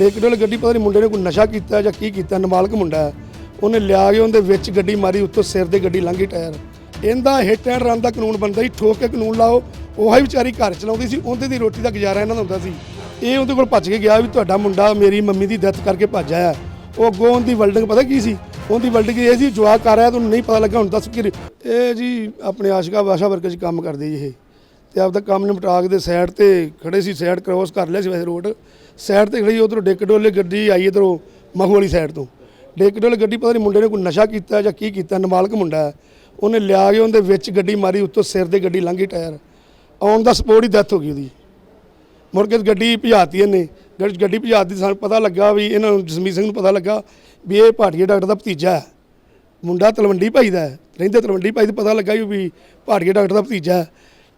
ਡੇਕਡ ਵਾਲੀ ਗੱਡੀ ਪਤਾ ਨਹੀਂ ਮੁੰਡੇ ਨੇ ਕੋਈ ਨਸ਼ਾ ਕੀਤਾ ਜਾਂ ਕੀ ਕੀਤਾ, ਨਾਬਾਲਗ ਮੁੰਡਾ ਹੈ। ਉਹਨੇ ਲਿਆ ਕੇ ਉਹਦੇ ਵਿੱਚ ਗੱਡੀ ਮਾਰੀ, ਉੱਤੋਂ ਸਿਰ ਦੇ ਗੱਡੀ ਲੰਘੀ ਟਾਇਰ। ਇਹਦਾ ਹਿੱਟ ਐਂਡ ਰਨ ਦਾ ਕਾਨੂੰਨ ਬਣਦਾ ਸੀ ਠੋਕ ਕੇ ਕਾਨੂੰਨ ਲਾਓ। ਉਹੀ ਵਿਚਾਰੀ ਘਰ ਚਲਾਉਂਦੀ ਸੀ, ਉਹਦੇ ਦੀ ਰੋਟੀ ਦਾ ਗੁਜ਼ਾਰਾ ਇਹਨਾਂ ਦਾ ਹੁੰਦਾ ਸੀ। ਇਹ ਉਹਦੇ ਕੋਲ ਭੱਜ ਕੇ ਗਿਆ ਵੀ ਤੁਹਾਡਾ ਮੁੰਡਾ ਮੇਰੀ ਮੰਮੀ ਦੀ ਡੈਥ ਕਰਕੇ ਭੱਜ ਆਇਆ। ਉਹ ਅੱਗੋਂ ਉਹਦੀ ਵਰਲਡਿੰਗ ਪਤਾ ਕੀ ਸੀ? ਉਹਦੀ ਵਲਡਿੰਗ ਇਹ ਸੀ, ਜਵਾਕ ਕਰ ਰਿਹਾ, ਤੁਹਾਨੂੰ ਨਹੀਂ ਪਤਾ ਲੱਗਾ, ਹੁਣ ਦੱਸ ਕਿ ਇਹ ਜੀ ਆਪਣੇ ਆਸ਼ਿਕਾ ਵਾਸ਼ਾ ਵਰਕ 'ਚ ਕੰਮ ਕਰਦੇ ਜੀ ਇਹ। ਤੇ ਆਪਦਾ ਕੰਮ ਨਿਪਟਾ ਕੇ ਤੇ ਸਾਈਡ ਤੇ ਖੜੇ ਸੀ, ਸਾਈਡ ਕ੍ਰੋਸ ਕਰ ਲਿਆ ਸੀ ਵੈਸੇ ਰੋਡ ਸਾਈਡ ਤੇ ਖੜੀ ਉਧਰੋਂ ਡਿੱਕ ਡੋਲੇ ਗੱਡੀ ਆਈ ਇਧਰੋਂ ਮਹੂ ਵਾਲੀ ਸਾਈਡ ਤੋਂ। ਡਿੱਕ ਡੋਲੇ ਗੱਡੀ ਪਤਾ ਨਹੀਂ ਮੁੰਡੇ ਨੇ ਕੋਈ ਨਸ਼ਾ ਕੀਤਾ ਜਾਂ ਕੀ ਕੀਤਾ ਨਮਾਲਕ ਮੁੰਡਾ ਹੈ। ਉਹਨੇ ਲਿਆ ਕੇ ਉਹਦੇ ਵਿੱਚ ਗੱਡੀ ਮਾਰੀ, ਉੱਤੋਂ ਸਿਰ ਦੇ ਗੱਡੀ ਲੰਘੀ ਟਾਇਰ। ਆਉਣ ਦਾ ਸਪੋਰਟ ਹੀ ਡੈਥ ਹੋ ਗਈ ਉਹਦੀ। ਮੁੜ ਕੇ ਗੱਡੀ ਭਜਾਤੀ ਇਹਨੇ। ਗੱਡੀ ਭਜਾਤੀ ਸਾਨੂੰ ਪਤਾ ਲੱਗਾ ਵੀ ਇਹਨਾਂ ਨੂੰ, ਜਸਮੀਤ ਸਿੰਘ ਨੂੰ ਪਤਾ ਲੱਗਾ ਵੀ ਇਹ ਭਾਟੀਆ ਡਾਕਟਰ ਦਾ ਭਤੀਜਾ ਹੈ। ਮੁੰਡਾ ਤਲਵੰਡੀ ਭਾਈ ਦਾ ਰਹਿੰਦੇ ਤਲਵੰਡੀ ਭਾਈ ਦਾ ਪਤਾ ਲੱਗਾ ਵੀ- ਵੀ ਭਾਟੀਆ ਡਾਕਟਰ ਦਾ ਭਤੀਜਾ ਹੈ।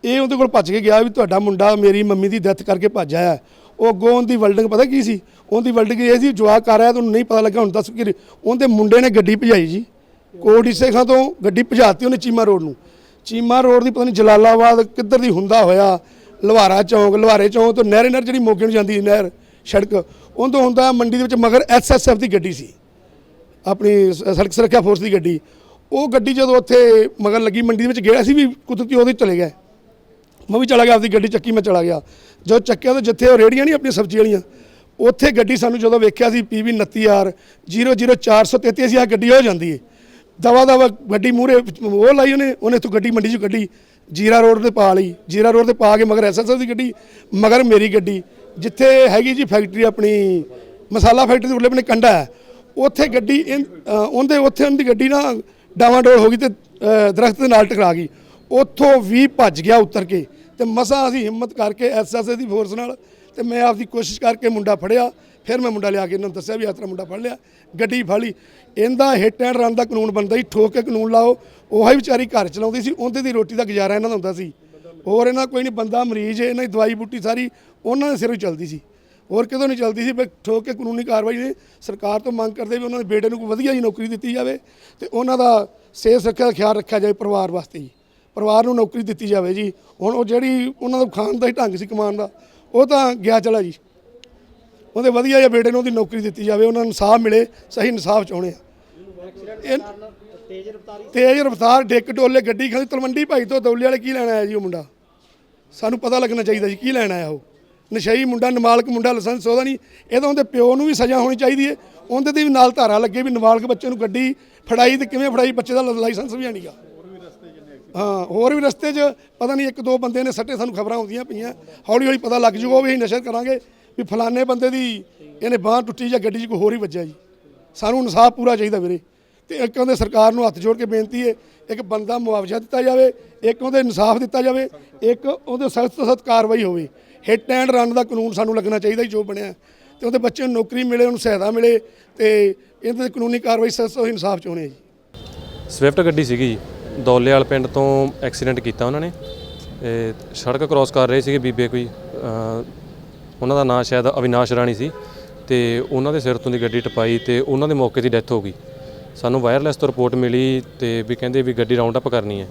ਇਹ ਉਹਦੇ ਕੋਲ ਭੱਜ ਕੇ ਗਿਆ ਵੀ ਤੁਹਾਡਾ ਮੁੰਡਾ ਮੇਰੀ ਮੰਮੀ ਦੀ ਡੈਥ ਕਰਕੇ ਭੱਜ ਆਇਆ। ਉਹ ਅੱਗੋਂ ਉਹਦੀ ਵਰਲਡਿੰਗ ਪਤਾ ਕੀ ਸੀ? ਉਹਦੀ ਵਰਲਡਿੰਗ ਇਹ ਸੀ, ਜਵਾਕ ਕਰ ਰਿਹਾ ਤੁਹਾਨੂੰ ਨਹੀਂ ਪਤਾ ਲੱਗਾ ਹੁਣ ਦੱਸ ਕਿ ਉਹਦੇ ਮੁੰਡੇ ਨੇ ਗੱਡੀ ਭਜਾਈ ਜੀ। ਕੋਟ ਸੇਖਾਂ ਤੋਂ ਗੱਡੀ ਭਜਾਤੀ ਉਹਨੇ ਚੀਮਾ ਰੋਡ ਨੂੰ। ਚੀਮਾ ਰੋਡ ਦੀ ਪਤਾ ਨਹੀਂ ਜਲਾਲਾਬਾਦ ਕਿੱਧਰ ਦੀ ਹੁੰਦਾ ਹੋਇਆ ਲਵਾਰਾ ਚੌਂਕ ਲਵਾਰੇ ਚੌਂਕ ਤੋਂ ਨਹਿਰੇ ਨਹਿਰ ਜਿਹੜੀ ਮੋਗੇ ਨੂੰ ਜਾਂਦੀ ਨਹਿਰ, ਸੜਕ। ਉਹ ਤੋਂ ਹੁੰਦਾ ਮੰਡੀ ਦੇ ਵਿੱਚ ਮਗਰ ਐਸਐਸਐਫ ਦੀ ਗੱਡੀ ਸੀ। ਆਪਣੀ ਸੜਕ ਸੁਰੱਖਿਆ ਫੋਰਸ ਦੀ ਗੱਡੀ। ਉਹ ਗੱਡੀ ਜਦੋਂ ਉੱਥੇ ਮਗਰ ਲੱਗੀ, ਮੰਡੀ ਦੇ ਵਿੱਚ ਗਿਆ ਸੀ ਵੀ ਕੁਦਰਤੀ ਉਹਦੇ ਚਲੇ ਗਏ ਮੈਂ ਵੀ ਚਲਾ ਗਿਆ ਆਪਦੀ ਗੱਡੀ ਚੱਕੀ ਮੈਂ ਚਲਾ ਗਿਆ। ਜਦੋਂ ਚੱਕਿਆ ਤਾਂ ਜਿੱਥੇ ਉਹ ਰੇੜੀਆਂ ਨਹੀਂ ਆਪਣੀਆਂ ਸਬਜ਼ੀ ਵਾਲੀਆਂ ਉੱਥੇ ਗੱਡੀ ਸਾਨੂੰ ਜਦੋਂ ਵੇਖਿਆ ਸੀ ਪੀਵੀ 29R 00433 ਅਸੀਂ ਆ ਗੱਡੀ ਹੋ ਜਾਂਦੀ ਹੈ ਦਵਾ ਦਵਾ ਗੱਡੀ ਮੂਰੇ ਉਹ ਲਾਈ ਉਹਨੇ ਉਹਨੇ ਤੋਂ ਗੱਡੀ ਮੰਡੀ 'ਚ ਕੱਢੀ ਜੀਰਾ ਰੋਡ ਤੇ ਪਾ ਲਈ। ਜੀਰਾ ਰੋਡ ਤੇ ਪਾ ਕੇ ਮਗਰ ਐਸਐਸਐਫ ਦੀ ਗੱਡੀ ਮਗਰ ਮੇਰੀ ਗੱਡੀ ਜਿੱਥੇ ਹੈਗੀ ਜੀ ਫੈਕਟਰੀ ਆਪਣੀ ਮਸਾਲਾ ਫੈਕਟਰੀ ਦੇ ਉਰਲੇ ਆਪਣੇ ਕੰਡਾ ਹੈ। ਉੱਥੇ ਗੱਡੀ ਇਨ- ਉਹਦੇ ਉੱਥੇ ਉਹਦੀ ਗੱਡੀ ਨਾ ਡਾਵਾਂ ਡੋਲ ਹੋ ਗਈ ਤੇ ਅ, ਦਰਖਤ ਦੇ ਨਾਲ ਟਕਰਾ ਗਈ। ਉੱਥੋਂ ਵੀ ਭੱਜ ਗਿਆ ਉਤਰ ਕੇ। ਤੇ ਮਸਾਂ ਅਸੀਂ ਹਿੰਮਤ ਕਰਕੇ ਐਸਐਸਏ ਦੀ ਫੋਰਸ ਨਾਲ ਤੇ ਮੈਂ ਆਪਦੀ ਕੋਸ਼ਿਸ਼ ਕਰਕੇ ਮੁੰਡਾ ਫੜਿਆ, ਫਿਰ ਮੈਂ ਮੁੰਡਾ ਲਿਆ ਕੇ ਇਹਨਾਂ ਨੂੰ ਦੱਸਿਆ ਵੀ ਆਤਰਾ ਮੁੰਡਾ ਫੜ ਲਿਆ, ਗੱਡੀ ਫੜ ਲਈ। ਇਹਦਾ ਹਿੱਟ ਐਂਡ ਰਨ ਦਾ ਕਾਨੂੰਨ ਬਣਦਾ ਸੀ ਠੋਕ ਕੇ ਕਾਨੂੰਨ ਲਾਓ, ਉਹੀ ਵਿਚਾਰੀ ਘਰ ਚਲਾਉਂਦੀ ਸੀ, ਉਹਦੇ ਦੀ ਰੋਟੀ ਦਾ ਗੁਜ਼ਾਰਾ ਇਹਨਾਂ ਦਾ ਹੁੰਦਾ ਸੀ। ਹੋਰ ਇਹਨਾਂ ਕੋਈ ਨਹੀਂ, ਬੰਦਾ ਮਰੀਜ਼ ਇਹਨਾਂ ਦੀ ਦਵਾਈ ਬੂਟੀ ਸਾਰੀ ਉਹਨਾਂ ਦੇ ਸਿਰੋਂ ਚੱਲਦੀ ਸੀ। ਹੋਰ ਕਿਤੋਂ ਨਹੀਂ ਚੱਲਦੀ ਸੀ, ਬਈ ਠੋਕ ਕੇ ਕਾਨੂੰਨੀ ਕਾਰਵਾਈ ਨੇ ਸਰਕਾਰ ਤੋਂ ਮੰਗ ਕਰਦੇ ਵੀ ਉਹਨਾਂ ਦੇ ਬੇਟੇ ਨੂੰ ਕੋਈ ਵਧੀਆ ਜੀ ਨੌਕਰੀ ਦਿੱਤੀ ਜਾਵੇ ਤੇ ਉਹਨਾਂ ਦਾ ਸਿਹਤ ਸੁਰੱਖਿਆ ਦਾ ਖਿਆਲ ਰੱਖਿਆ ਜਾਵੇ ਪਰਿਵਾਰ ਵਾਸਤੇ ਜੀ। ਪਰਿਵਾਰ ਨੂੰ ਨੌਕਰੀ ਦਿੱਤੀ ਜਾਵੇ ਜੀ। ਹੁਣ ਉਹ ਜਿਹੜੀ ਉਹਨਾਂ ਦਾ ਖਾਣ ਦਾ ਹੀ ਢੰਗ ਸੀ ਕਮਾਉਣ ਦਾ, ਉਹ ਤਾਂ ਗਿਆ ਚਲਾ ਜੀ। ਉਹਦੇ ਵਧੀਆ ਜਿਹਾ ਬੇਟੇ ਨੂੰ ਉਹਦੀ ਨੌਕਰੀ ਦਿੱਤੀ ਜਾਵੇ, ਉਹਨਾਂ ਨੂੰ ਇਨਸਾਫ ਮਿਲੇ, ਸਹੀ ਇਨਸਾਫ ਚਾਹੁੰਦੇ ਆ। ਇਹ ਤੇਜ਼ ਰਫ਼ਤਾਰ ਡਿੱਕ ਡੋਲੇ ਗੱਡੀ ਖਾਂਦੀ ਤਲਵੰਡੀ ਭਾਈ ਤੋਂ ਦੌਲੇ ਵਾਲੇ ਕੀ ਲੈਣ ਆਇਆ ਜੀ ਉਹ ਮੁੰਡਾ? ਸਾਨੂੰ ਪਤਾ ਲੱਗਣਾ ਚਾਹੀਦਾ ਜੀ, ਕੀ ਲੈਣਾ ਆਇਆ ਉਹ? ਨਸ਼ਈ ਮੁੰਡਾ ਨਾਬਾਲਗ ਮੁੰਡਾ, ਲਾਇਸੈਂਸ ਉਹਦਾ ਨਹੀਂ। ਇਹਦਾ ਉਹਦੇ ਪਿਓ ਨੂੰ ਵੀ ਸਜ਼ਾ ਹੋਣੀ ਚਾਹੀਦੀ ਹੈ ਉਹਦੇ ਤੇ ਵੀ ਨਾਲ ਧਾਰਾ ਲੱਗੇ ਵੀ ਨਾਬਾਲਗ ਬੱਚੇ ਨੂੰ ਗੱਡੀ ਫੜਾਈ ਤੇ ਕਿਵੇਂ ਫੜਾਈ, ਬੱਚੇ ਦਾ ਲਾਇਸੈਂਸ ਵੀ ਨਹੀਂਗਾ ਹਾਂ, ਹੋਰ ਵੀ ਰਸਤੇ 'ਚ ਪਤਾ ਨਹੀਂ ਇੱਕ ਦੋ ਬੰਦੇ ਨੇ ਸੱਟੇ, ਸਾਨੂੰ ਖਬਰਾਂ ਆਉਂਦੀਆਂ ਪਈਆਂ। ਹੌਲੀ ਹੌਲੀ ਪਤਾ ਲੱਗ ਜੂਗਾ, ਉਹ ਵੀ ਅਸੀਂ ਨਸ਼ਰ ਕਰਾਂਗੇ ਵੀ ਫਲਾਣੇ ਬੰਦੇ ਦੀ ਇਹਨੇ ਬਾਹ ਟੁੱਟੀ ਜਾਂ ਗੱਡੀ 'ਚ ਕੋਈ ਹੋਰ ਹੀ ਵੱਜਿਆ ਜੀ। ਸਾਨੂੰ ਇਨਸਾਫ ਪੂਰਾ ਚਾਹੀਦਾ ਵੀਰੇ। ਤੇ ਇੱਕ ਉਹਦੇ ਸਰਕਾਰ ਨੂੰ ਹੱਥ ਜੋੜ ਕੇ ਬੇਨਤੀ ਹੈ, ਇੱਕ ਬੰਦਾ ਮੁਆਵਜ਼ਾ ਦਿੱਤਾ ਜਾਵੇ, ਇੱਕ ਉਹਦੇ ਇਨਸਾਫ ਦਿੱਤਾ ਜਾਵੇ, ਇੱਕ ਉਹਦੇ ਸਖਤ ਤੋਂ ਸਖਤ ਕਾਰਵਾਈ ਹੋਵੇ। ਹਿੱਟ ਐਂਡ ਰਨ ਦਾ ਕਾਨੂੰਨ ਸਾਨੂੰ ਲੱਗਣਾ ਚਾਹੀਦਾ ਜੀ, ਜੋ ਬਣਿਆ। ਤੇ ਉਹਦੇ ਬੱਚੇ ਨੂੰ ਨੌਕਰੀ ਮਿਲੇ, ਉਹਨੂੰ ਸਹਾਇਤਾ ਮਿਲੇ ਤੇ ਇਹਦੇ ਤੇ ਕਾਨੂੰਨੀ ਕਾਰਵਾਈ ਸਖਤ ਤੋਂ ਇਨਸਾਫ ਚਾਹੁੰਦੇ ਆ ਜੀ। ਸਵਿਫਟ ਗੱਡੀ ਸੀਗੀ ਜੀ। ਦੌਲੇਵਾਲ ਪਿੰਡ ਤੋਂ ਐਕਸੀਡੈਂਟ ਕੀਤਾ ਉਹਨਾਂ ਨੇ। ਇਹ ਸੜਕ ਕ੍ਰਾਸ ਕਰ ਰਹੇ ਸੀਗੇ ਬੀਬੇ ਕੋਈ ਉਹਨਾਂ ਦਾ ਨਾਂ ਸ਼ਾਇਦ ਅਵਿਨਾਸ਼ ਰਾਣੀ ਸੀ ਤੇ ਉਹਨਾਂ ਦੇ ਸਿਰ ਤੋਂ ਦੀ ਗੱਡੀ ਟਪਾਈ ਤੇ ਉਹਨਾਂ ਦੇ ਮੌਕੇ 'ਤੇ ਡੈਥ ਹੋ ਗਈ। ਸਾਨੂੰ ਵਾਇਰਲੈਸ ਤੋਂ ਰਿਪੋਰਟ ਮਿਲੀ ਤੇ ਵੀ ਕਹਿੰਦੇ ਵੀ ਗੱਡੀ ਰਾਉਂਡ ਅਪ ਕਰਨੀ ਹੈ।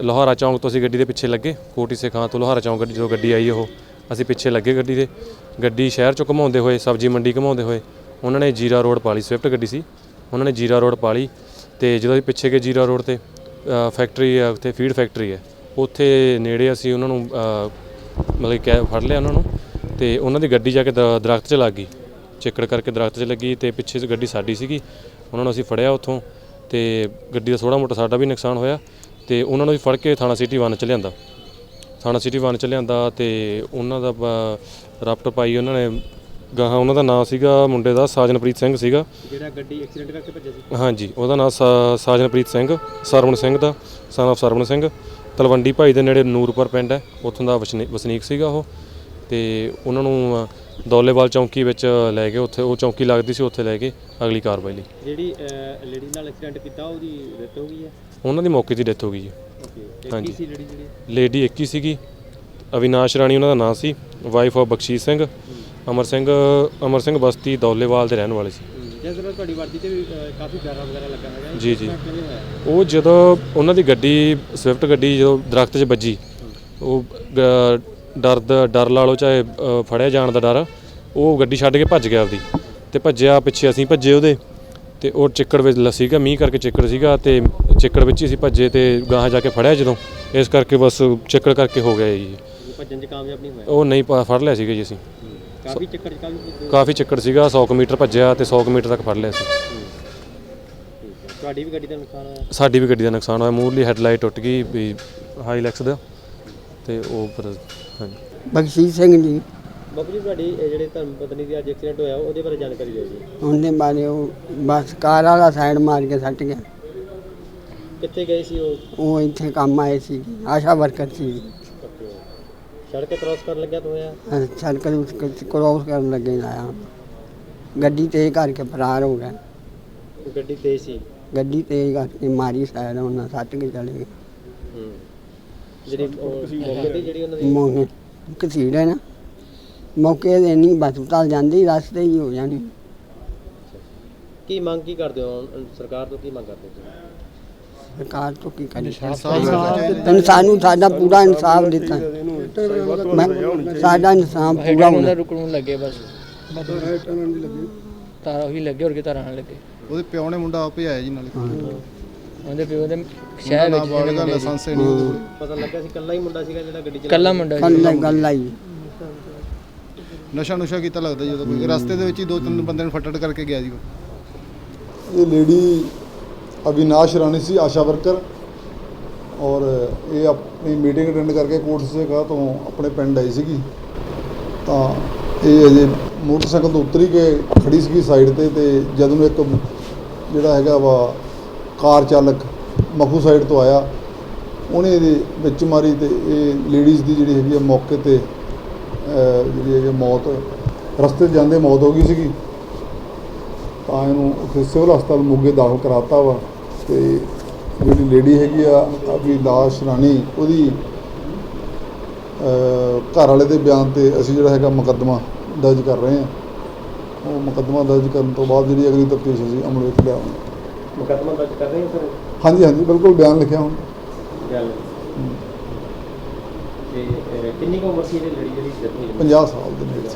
ਲੋਹਾਰਾ ਚੌਂਕ ਤੋਂ ਅਸੀਂ ਗੱਡੀ ਦੇ ਪਿੱਛੇ ਲੱਗੇ, ਕੋਟੀ ਸੇਖਾਂ ਤੋਂ ਲੋਹਾਰਾ ਚੌਂਕ ਗੱਡੀ ਜੋ ਗੱਡੀ ਆਈ ਉਹ, ਅਸੀਂ ਪਿੱਛੇ ਲੱਗੇ ਗੱਡੀ ਦੇ। ਗੱਡੀ ਸ਼ਹਿਰ ਚੋਂ ਘਮਾਉਂਦੇ ਹੋਏ, ਸਬਜ਼ੀ ਮੰਡੀ ਘਮਾਉਂਦੇ ਹੋਏ, ਉਹਨਾਂ ਨੇ ਜੀਰਾ ਰੋਡ ਪਾਲੀ, ਸਵਿਫਟ ਗੱਡੀ ਸੀ। ਉਹਨਾਂ ਨੇ ਜੀਰਾ ਰੋਡ ਪਾਲੀ ਤੇ ਜਦੋਂ ਅਸੀਂ ਪਿੱਛੇ ਗਏ ਜੀਰਾ ਰੋਡ ਤੇ ਫੈਕਟਰੀ ਹੈ, ਉੱਥੇ ਫੀਡ ਫੈਕਟਰੀ ਹੈ। ਉੱਥੇ ਨੇੜੇ ਅਸੀਂ ਉਹਨਾਂ ਨੂੰ ਮਤਲਬ ਕਿ ਫੜ ਲਿਆ ਉਹਨਾਂ ਨੂੰ ਤੇ ਉਹਨਾਂ ਦੀ ਗੱਡੀ ਜਾ ਕੇ ਦ- ਦਰਖਤ 'ਚ ਲੱਗ ਗਈ। ਚਿੱਕੜ ਕਰਕੇ ਦਰਖਤ 'ਚ ਲੱਗੀ ਤੇ ਪਿੱਛੇ ਗੱਡੀ ਸਾਡੀ ਸੀਗੀ। ਉਹਨਾਂ ਨੂੰ ਅਸੀਂ ਫੜਿਆ ਉੱਥੋਂ ਤੇ ਗੱਡੀ ਦਾ ਥੋੜਾ ਮੋਟਾ ਸਾਡਾ ਵੀ ਨੁਕਸਾਨ ਹੋਇਆ ਤੇ ਉਹਨਾਂ ਨੂੰ ਵੀ ਫੜ ਕੇ ਥਾਣਾ ਸਿਟੀ 1 ਚ ਲਿਆਂਦਾ। ਥਾਣਾ ਸਿਟੀ 1 ਚ ਲਿਆਂਦਾ ਤੇ ਉਹਨਾਂ ਦਾ ਬ- ਰਪਟ ਪਾਈ ਉਹਨਾਂ ਨੇ ਗਾਹਾਂ ਉਹਨਾਂ ਦਾ ਨਾਮ ਸੀਗਾ ਮੁੰਡੇ ਦਾ ਸਾਜਨਪ੍ਰੀਤ ਸਿੰਘ ਸੀਗਾ। ਜਿਹੜਾ ਗੱਡੀ ਐਕਸੀਡੈਂਟ ਕਰਕੇ ਭੱਜਿਆ ਸੀ। ਹਾਂਜੀ ਉਹਦਾ ਨਾਮ ਸਾਜਨਪ੍ਰੀਤ ਸਿੰਘ ਸਰਵਣ ਸਿੰਘ ਦਾ son of ਸਰਵਣ ਸਿੰਘ। ਤਲਵੰਡੀ ਭਾਈ ਦੇ ਨੇੜੇ ਨੂਰਪੁਰ ਪਿੰਡ ਹੈ ਉੱਥੋਂ ਦਾ ਵਸਨੀ- ਵਸਨੀਕ ਸੀਗਾ ਉਹ। ਤੇ ਉਹਨਾਂ ਨੂੰ ਅ, ਦੌਲੇਵਾਲ ਚੌਂਕੀ ਵਿੱਚ ਲੈ ਗਏ ਉੱਥੇ ਉਹ ਚੌਂਕੀ ਲੱਗਦੀ ਸੀ ਉੱਥੇ ਲੈ ਕੇ ਅਗਲੀ ਕਾਰਵਾਈ ਲਈ। ਜਿਹੜੀ ਲੇਡੀ ਨਾਲ ਐਕਸੀਡੈਂਟ ਕੀਤਾ ਉਹਦੀ ਡੈਥ ਹੋ ਗਈ ਹੈ? ਉਹਨਾਂ ਦੀ ਮੌਕੇ 'ਤੇ ਡੈਥ ਹੋ ਗਈ ਜੀ। ਓਕੇ ਹਾਂਜੀ। ਕੀ ਸੀ ਲੇਡੀ ਜਿਹੜੀ? ਲੇਡੀ ਇੱਕ ਹੀ ਸੀਗੀ। ਅਵਿਨਾਸ਼ ਰਾਣੀ ਉਹਨਾਂ ਦਾ ਨਾਮ ਸੀ ਵਾਈਫ ਆਫ ਬਖਸ਼ੀਸ਼ ਸਿੰਘ। ਅਮਰ ਸਿੰਘ ਅਮਰ ਸਿੰਘ ਬਸਤੀ ਦੌਲੇਵਾਲ ਦੇ ਰਹਿਣ ਵਾਲੇ ਸੀ। ਜਿਸ ਤਰ੍ਹਾਂ ਤੁਹਾਡੀ ਵਰਦੀ ਤੇ ਵੀ ਅਹ, ਕਾਫੀ ਪਿਆਰਾ ਵਗੈਰਾ ਲੱਗਾ ਹੈਗਾ। ਇਹ ਜੀ, ਜੀ। ਕਿਵੇਂ ਹੋਇਆ? ਉਹ ਜਦੋਂ ਉਹਨਾਂ ਦੀ ਗੱਡੀ ਸਵਿਫਟ ਗੱਡੀ ਜਦੋਂ ਦਰਖਤ 'ਚ ਵੱਜੀ ਉਹ ਗ- ਡਰ ਦਾ ਡਰ ਲਾ ਲਓ ਚਾਹੇ ਅ, ਫੜਿਆ ਜਾਣ ਦਾ ਡਰ ਉਹ ਗੱਡੀ ਛੱਡ ਕੇ ਭੱਜ ਗਿਆ ਆਪਦੀ। ਤੇ ਭੱਜਿਆ ਪਿੱਛੇ ਅਸੀਂ ਭੱਜੇ ਉਹਦੇ ਤੇ ਉਹ ਚਿੱਕੜ ਵਿੱਚ ਲ- ਸੀਗਾ ਮੀਂਹ ਕਰਕੇ ਚਿੱਕੜ ਸੀਗਾ ਤੇ ਚਿੱਕੜ ਵਿੱਚ ਹੀ ਅਸੀਂ ਭੱਜੇ ਤੇ ਗਾਹਾਂ ਜਾ ਕੇ ਫੜਿਆ ਜਦੋਂ। ਇਸ ਕਰਕੇ ਬਸ ਚਿੱਕੜ ਕਰਕੇ ਹੋ ਗਿਆ ਜੀ। ਭੱਜਣ 'ਚ ਕਾਮਯਾਬ ਨਹੀਂ ਹੋਇਆ? ਉਹ ਨਹੀਂ ਪ- ਫੜ ਲਿਆ ਸੀਗਾ ਜੀ ਅਸੀਂ। ਕਾਫੀ ਚੱਕਰ 'ਚ ਕਾਫੀ ਕਾਫੀ ਚਿੱਕੜ ਸੀਗਾ 100 ਕੁ ਮੀਟਰ ਭੱਜਿਆ ਤੇ 100 ਕੁ ਮੀਟਰ ਤੱਕ ਫੜ ਲਿਆ ਸੀ। ਤੁਹਾਡੀ ਵੀ ਗੱਡੀ ਦਾ ਨੁਕਸਾਨ ਹੋਇਆ? ਸਾਡੀ ਵੀ ਗੱਡੀ ਦਾ ਨੁਕਸਾਨ ਹੋਇਆ। ਮੂਰਲੀ ਹੈਡਲਾਈਟ ਟੁੱਟ ਗਈ ਵੀ ਹਾਈਲੈਕਸ ਦਾ ਤੇ ਉਹ ਫਿਰ ਹਾਂਜੀ। ਬਖਸ਼ੀਸ਼ ਸਿੰਘ ਜੀ। ਬਾਪੂ ਜੀ ਤੁਹਾਡੀ ਇਹ ਜਿਹੜੇ ਧਰਮ ਪਤਨੀ ਦੀ ਅੱਜ ਐਕਸੀਡੈਂਟ ਹੋਇਆ ਉਹਦੇ ਬਾਰੇ ਜਾਣਕਾਰੀ ਦਿਓ ਜੀ। ਉਹਦੇ ਬਾਰੇ ਉਹ ਬਸ ਕਾਰ ਵਾਲਾ ਸਾਈਡ ਮਾਰ ਕੇ ਸੱਟ ਗਿਆ। ਕਿੱਥੇ ਗਏ ਸੀ ਉਹ? ਉਹ ਇੱਥੇ ਕੰਮ ਆਏ ਸੀ। ਆਸ਼ਾ ਵਰਕਰ ਸੀ। ਸੜਕ ਕ੍ਰਾਸ ਕਰਨ ਲੱਗਿਆ ਤਾਂ ਹੋਇਆ ਸੜਕ ਉਸ ਕ੍ਰੋਸ ਕਰਨ ਲੱਗੇ ਆਇਆ। ਗੱਡੀ ਤੇਜ਼ ਕਰਕੇ ਫਰਾਰ ਹੋ ਗਿਆ। ਗੱਡੀ ਤੇਜ਼ ਸੀ? ਗੱਡੀ ਤੇਜ਼ ਕਰਕੇ ਮਾਰੀ ਸਾਈਡ ਉਹਨਾਂ ਸੱਟ ਕੇ ਚਲੇ ਗਏ। ਹੂੰ। ਜਿਹੜੀ ਉਹ ਮੌਕੇ ਤੇ ਜਿਹੜੀ ਉਹਨਾਂ ਦੀ? ਮੋਹੇ ਕਸੀੜ ਹੈ ਨਾ। ਮੌਕੇ ਤੇ ਨਹੀਂ ਹਸਪਤਾਲ ਜਾਂਦੀ ਰਸਤੇ ਹੀ ਹੋ ਜਾਣੀ। ਕੀ ਮੰਗ ਕੀ ਕਰਦੇ ਹੋ ਹੁਣ? ਸਰਕਾਰ ਤੋਂ ਕੀ ਮੰਗ ਕਰਦੇ ਹੋ ਸਰਕਾਰ ਤੋਂ ਕੀ ਕਰੇ ਤਨ ਸਾਨੂੰ ਸਾਡਾ ਪੂਰਾ ਇਨਸਾਫ ਦਿੱਤਾ। ਮੈਂ- ਸਾਡਾ ਇਨਸਾਫ ਪੂਰਾ ਹੋਣਾ। ਰੁਕਣ ਲੱਗੇ ਬਸ। ਤਾਰਾ ਉਹੀ ਲੱਗੇ ਹੋਰ ਕਿ ਤਾਰਾ ਨਾਲ ਲੱਗੇ? ਉਹਦੇ ਪਿਓ ਨੇ ਮੁੰਡਾ ਆਪੇ ਆਇਆ ਜੀ ਨਾਲੇ। ਉਹਦੇ ਪਿਓ ਦੇ ਸ਼ਹਿਰ ਵਿੱਚ ਵਿੱਚ ਬਾਲਗਾ ਲਾਇਸੈਂਸ ਹੈ ਨਹੀਂ ਉਹਦੇ ਕੋਲ। ਪਤਾ ਲੱਗਾ ਸੀ ਕੱਲਾ ਹੀ ਮੁੰਡਾ ਸੀਗਾ ਜਿਹੜਾ ਗੱਡੀ ਚਲਾ ਕੱਲਾ ਮੁੰਡਾ ਸੀ। ਕੱਲ ਗੱਲ ਆਈ ਨਸ਼ਾ ਨੁਸ਼ਾ ਕੀਤਾ ਲੱਗਦਾ ਜਦੋਂ ਕੋਈ ਰਸਤੇ ਦੇ ਵਿੱਚ ਹੀ ਦੋ ਤਿੰਨ ਬੰਦਿਆਂ ਨੂੰ ਫੱਟੜ ਕਰਕੇ ਗਿਆ ਜੀ ਉਹ। ਇਹ ਲੇਡੀ ਅਵਿਨਾਸ਼ ਰਾਣੀ ਸੀ, ਆਸ਼ਾ ਵਰਕਰ। ਔਰ ਇਹ ਆਪਣੀ ਮੀਟਿੰਗ ਅਟੈਂਡ ਕਰਕੇ ਕੋਟਸੇਗਾ ਤੋਂ ਆਪਣੇ ਪਿੰਡ ਆਈ ਸੀਗੀ। ਤਾਂ ਇਹ ਅਜੇ ਮੋਟਰਸਾਈਕਲ ਤੋਂ ਉਤਰੀ ਕੇ ਖੜੀ ਸੀਗੀ ਸਾਈਡ ਤੇ ਤੇ ਜਦੋਂ ਇੱਕ ਜਿਹੜਾ ਹੈਗਾ ਵਾ ਕਾਰ ਚਾਲਕ ਮਖੂ ਸਾਈਡ ਤੋਂ ਆਇਆ, ਉਹਨੇ ਇਹਦੇ ਵਿੱਚ ਮਾਰੀ ਤੇ ਇਹ ਲੇਡੀਜ਼ ਦੀ ਜਿਹੜੀ ਹੈਗੀ ਆ ਮੌਕੇ ਤੇ ਜਿਹੜੀ ਹੈਗੀ ਆ ਮੌਤ, ਰਸਤੇ 'ਚ ਜਾਂਦੇ ਮੌਤ ਹੋ ਗਈ ਸੀਗੀ। ਤਾਂ ਇਹਨੂੰ ਉੱਥੇ ਸਿਵਲ ਹਸਪਤਾਲ ਮੋਗੇ ਦਾਖਲ ਕਰਾਤਾ ਵਾ। ਤੇ ਜਿਹੜੀ ਲੇਡੀ ਹੈਗੀ ਆ ਅਭਿਲਾਸ਼ ਰਾਣੀ ਉਹਦੀ ਘਰ ਵਾਲੇ ਦੇ ਬਿਆਨ ਤੇ ਅਸੀਂ ਜਿਹੜਾ ਹੈਗਾ ਮੁਕੱਦਮਾ ਦਰਜ ਕਰ ਰਹੇ ਹਾਂ। ਉਹ ਮੁਕੱਦਮਾ ਦਰਜ ਕਰਨ ਤੋਂ ਬਾਅਦ ਜਿਹੜੀ ਅਗਲੀ ਤਫਤੀਸ਼ ਅਸੀਂ ਅਮਲ ਵਿੱਚ ਲਿਆਵਾਂਗੇ। ਮੁਕੱਦਮਾ ਦਰਜ ਕਰ ਰਹੇ ਹੋ ਸਰ? ਹਾਂਜੀ ਹਾਂਜੀ ਬਿਲਕੁਲ ਬਿਆਨ ਲਿਖਿਆ ਹੁਣ। ਗੱਲ ਤੇ ਕਿੰਨੀ ਕੁ ਉਮਰ ਸੀ ਇਹਦੀ ਲੜੀ ਜਿਹੜੀ ਹੋਈ? 50 ਸਾਲ ਦੇ ਨੇੜੇ